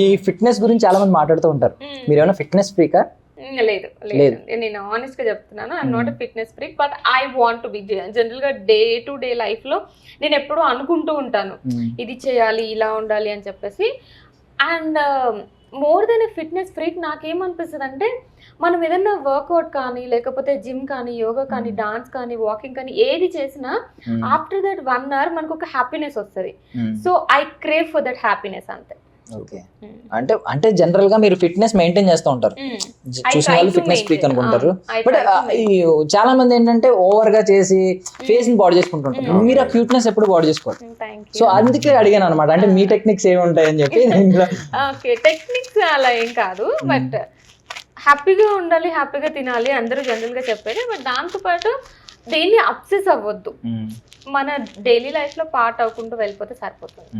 ఈ ఫిట్నెస్ గురించి చాలా మంది మాట్లాడుతూ ఉంటారు. మీరు ఏమైనా ఫిట్నెస్ ఫ్రీకా? లేదు లేదు. లేదు. నేను ఆనెస్ట్గా చెప్తున్నాను I'm not fitness freak but I want to be జనరల్గా డే టు డే లైఫ్లో నేను ఎప్పుడూ అనుకుంటూ ఉంటాను. ఇది చేయాలి ఇలా ఉండాలి అని చెప్పేసి. And more than fitness freak నాకేమనిపిస్తుంది అంటే మనం ఏదైనా వర్కౌట్ కానీ లేకపోతే జిమ్ కానీ యోగా కానీ డాన్స్ కానీ వాకింగ్ కానీ ఏది చేసినా ఆఫ్టర్ దట్ వన్ అవర్ మనకు ఒక హ్యాపీనెస్ వస్తుంది. So I crave for that happiness అంతే. ఓకే అంటే అంటే జనరల్గా మీరు ఫిట్నెస్ మెయింటైన్ చేస్తూ ఉంటారు. I చూసిన వాళ్ళు ఫిట్నెస్ ఫ్రీక్. అనుకుంటారు. బట్ చాలా మంది ఏంటంటే ఓవర్గా చేసి ఫేస్ని బాడీ చేసుకుంటుంటారు. మీరు ఆ క్యూట్నెస్ ఎప్పుడు బాడీ చేసుకోరు. సో అందుకే అడిగాను అనమాట అంటే మీ టెక్నిక్స్ ఏమి ఉంటాయని చెప్పి ఓకే టెక్నిక్స్ అలా ఏం కాదు. బట్ హ్యాపీగా ఉండాలి హ్యాపీగా తినాలి అందరూ జనరల్గా చెప్పేది. బట్ దాంతో పాటు దేన్ని అప్సెస్ అవ్వద్దు. మన డైలీ లైఫ్లో పార్ట్ అవ్వకుండా వెళ్ళిపోతే సరిపోతుంది.